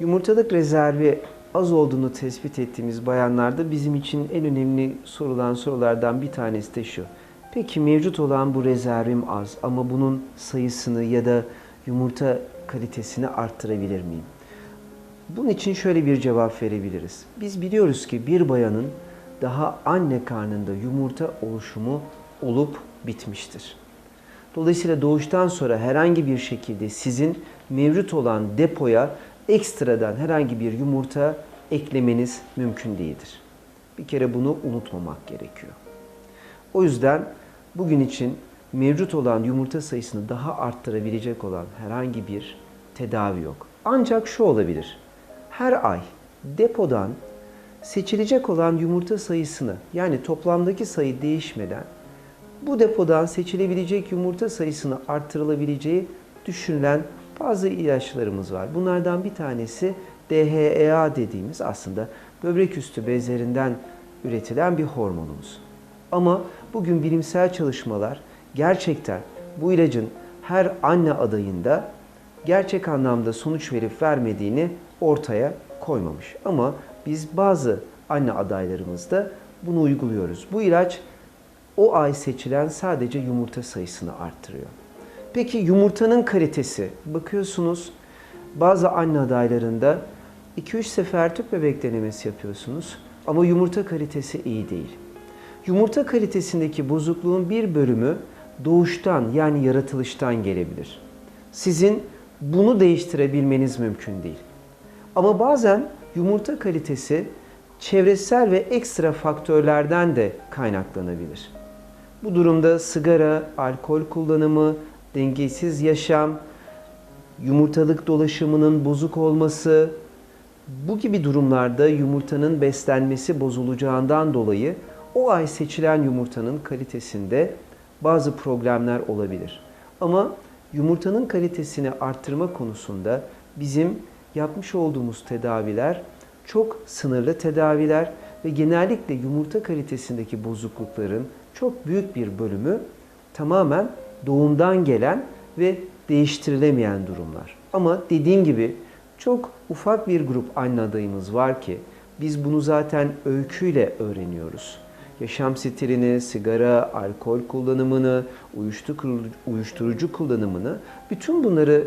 Yumurtalık rezervi az olduğunu tespit ettiğimiz bayanlarda bizim için en önemli sorulan sorulardan bir tanesi de şu. Peki mevcut olan bu rezervim az ama bunun sayısını ya da yumurta kalitesini arttırabilir miyim? Bunun için şöyle bir cevap verebiliriz. Biz biliyoruz ki bir bayanın daha anne karnında yumurta oluşumu olup bitmiştir. Dolayısıyla doğuştan sonra herhangi bir şekilde sizin mevcut olan depoya ekstradan herhangi bir yumurta eklemeniz mümkün değildir. Bir kere bunu unutmamak gerekiyor. O yüzden bugün için mevcut olan yumurta sayısını daha arttırabilecek olan herhangi bir tedavi yok. Ancak şu olabilir. Her ay depodan seçilecek olan yumurta sayısını yani toplamdaki sayı değişmeden bu depodan seçilebilecek yumurta sayısını arttırılabileceği düşünülen bazı ilaçlarımız var. Bunlardan bir tanesi DHEA dediğimiz aslında böbrek üstü bezlerinden üretilen bir hormonumuz. Ama bugün bilimsel çalışmalar gerçekten bu ilacın her anne adayında gerçek anlamda sonuç verip vermediğini ortaya koymamış. Ama biz bazı anne adaylarımızda bunu uyguluyoruz. Bu ilaç o ay seçilen sadece yumurta sayısını arttırıyor. Peki yumurtanın kalitesi bakıyorsunuz bazı anne adaylarında 2-3 sefer tüp bebek denemesi yapıyorsunuz ama yumurta kalitesi iyi değil. Yumurta kalitesindeki bozukluğun bir bölümü doğuştan yani yaratılıştan gelebilir. Sizin bunu değiştirebilmeniz mümkün değil. Ama bazen yumurta kalitesi çevresel ve ekstra faktörlerden de kaynaklanabilir. Bu durumda sigara, alkol kullanımı, dengesiz yaşam, yumurtalık dolaşımının bozuk olması, bu gibi durumlarda yumurtanın beslenmesi bozulacağından dolayı o ay seçilen yumurtanın kalitesinde bazı problemler olabilir. Ama yumurtanın kalitesini arttırma konusunda bizim yapmış olduğumuz tedaviler çok sınırlı tedaviler ve genellikle yumurta kalitesindeki bozuklukların çok büyük bir bölümü tamamen doğumdan gelen ve değiştirilemeyen durumlar. Ama dediğim gibi çok ufak bir grup anne adayımız var ki biz bunu zaten öyküyle öğreniyoruz. Yaşam stilini, sigara, alkol kullanımını, uyuşturucu, kullanımını bütün bunları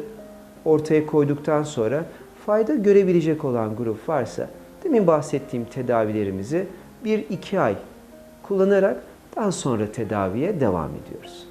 ortaya koyduktan sonra fayda görebilecek olan grup varsa demin bahsettiğim tedavilerimizi 1-2 ay kullanarak daha sonra tedaviye devam ediyoruz.